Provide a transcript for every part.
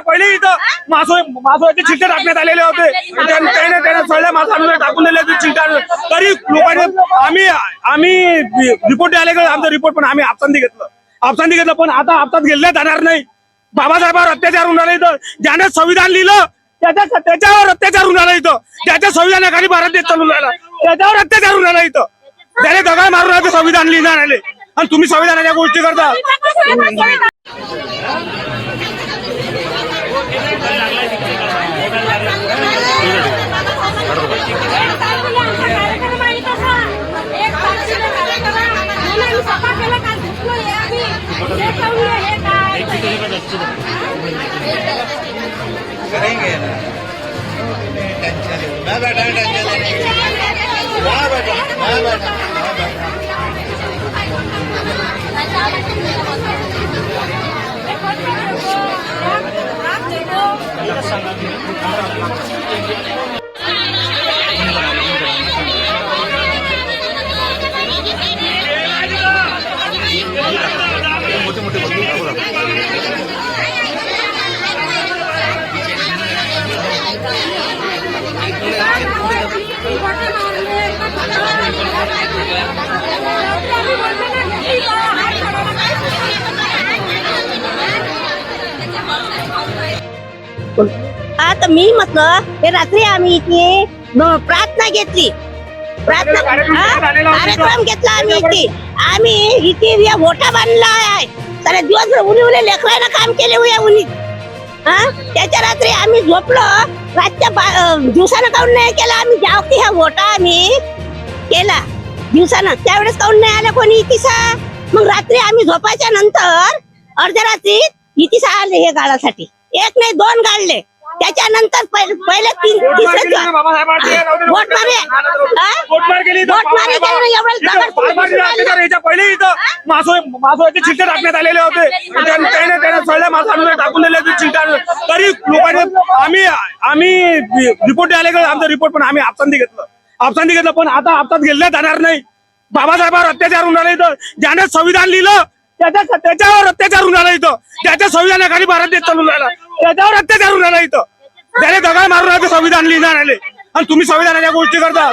पहिले इथं मासो मासोचे चिलटे टाकण्यात आलेले होते. त्याने त्याने सगळ्या माणसांना टाकून दिले होते चिलटे तरी लोकांनी आम्ही आम्ही रिपोर्ट आले का आमचा रिपोर्ट पण आम्ही आपसांती घेतलं. आपसांती घेतलं पण आता आपसात गेले जाणार नाही. बाबासाहेबांवर अत्याचार होऊन राहिला इथं. ज्याने संविधान लिहिलं त्याच्या त्याच्यावर अत्याचार होऊन राहिला इथं. ज्याच्या संविधानाखाली भारत देश चालून राहिला. त्याच्यावर अत्याचार होऊन राहिला इथं. त्याने दगड मारून राहिले संविधान लिहिणार आले आणि तुम्ही संविधानाच्या गोष्टी करता. करेंगे. ना टेंशन मैं आता मी म्हटलं ते रात्री आम्ही इथे प्रार्थना घेतली. प्रार्थना कार्यक्रम हा? घेतला आम्ही इथे. आम्ही इथे या मोठा बांधला आहे. तर दिवसभर उन्ही उन्ही लेकरांना काम केले उया उन्ही हा? त्याच्या रात्री आम्ही झोपलो. रातच्या दिवसानं काऊन नाही केला? आम्ही जावती ह्या मोठा आम्ही केला. दिवसानं. त्यावेळेस काऊन नाही आलं कोणी? इतिसा. मग रात्री आम्ही झोपायच्या नंतर अर्ध्या रात्री इतिसा आले हे गाळासाठी एक नाही दोन गाळले. त्याच्यानंतर पहिले पहिले तीन मासो मासोचे चिलटे टाकण्यात आलेले होते. त्याने त्याने सगळ्या माणसांना टाकून दिले होते चिलटे तरी लोकांनी आम्ही आम्ही रिपोर्ट आले आमचा रिपोर्ट पण आम्ही आपसांती घेतलं. आपसांती घेतलं पण आता आपसात गेले जाणार नाही. बाबासाहेबांवर अत्याचार होणार इथं. ज्याने संविधान लिहिलं त्याच्या त्याच्यावर अत्याचार होणार इथं. त्याच्या संविधान एखादी भारत देश चालून राहिला त्याच्यावर अत्याचार होणार राहिला इथं. त्याने दगड मारून राहते संविधान लिहिणार आले आणि तुम्ही संविधानाच्या गोष्टी करता.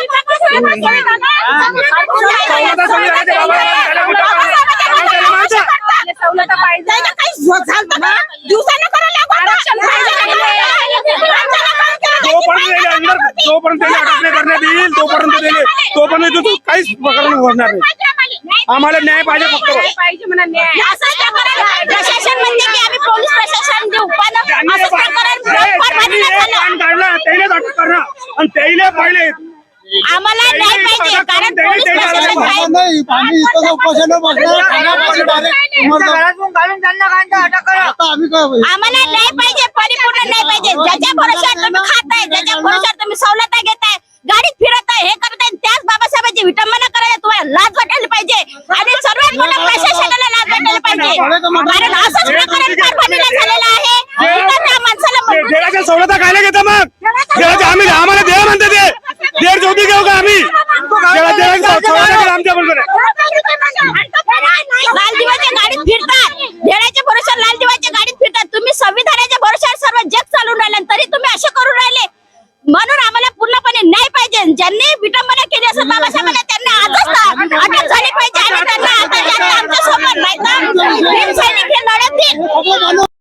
संविधानाच्या येईल तोपर्यंत त्याने तोपर्यंत तो काहीच प्रकरण होणार नाही. आम्हाला न्याय पाहिजे फक्त. प्रशासन म्हणते की आम्ही पोलीस प्रशासन देऊ पण त्यांनी असंच प्रकरण त्यांनी फार एक झालं. कान काढला त्यालाच अटक करणार आणि त्याला पहिले. आम्हाला न्याय पाहिजे कारण पोलीस प्रशासन काय नाही आम्ही इथं उपोषण बसणार. खाण्यापाशी direct तुम्हाला आता आम्ही काय होईल? आम्हाला न्याय पाहिजे परिपूर्ण न्याय पाहिजे. ज्याच्या भरोशावर तुम्ही खाताय ज्याच्या भरोशावर तुम्ही सवलत घेताय गाडीत फिरत आहे हे करताय त्याच बाबासाहेबांची विटंबना करायला तुम्हाला लाज वाटायला पाहिजे आणि सर्वात मोठं प्रशासनाला लाज वाटायला पाहिजे कारण असंच प्रकरण परभणीला झालेलं आहे इथं त्या माणसाला दे- देवाच्या सवलता खायला घेता मग देवाच्या आम्ही आम्हाला देव म्हणते ते देड चौथी घेऊ का आम्ही देवा- देवाच्या सवलता घ्या आमच्या बरोबर लाल दिवाच्या गाडीत फिरतात भेड्याच्या भरोशावर लाल दिवाच्या गाडीत फिरतात तुम्ही संविधानाच्या भरोशावर सर्व जग चालून राहिले आणि तरी तुम्ही असे करून राहिले म्हणून आम्हाला पूर्णपणे न्याय पाहिजे ज्यांनी विटंबना केली असेल बाबासाहेबांना त्यांना आजच अटक झाली पाहिजे आणि त्यांना आता ज्यांना आमच्यासोबत नाही तर भीम सैनिक हे लढत देईल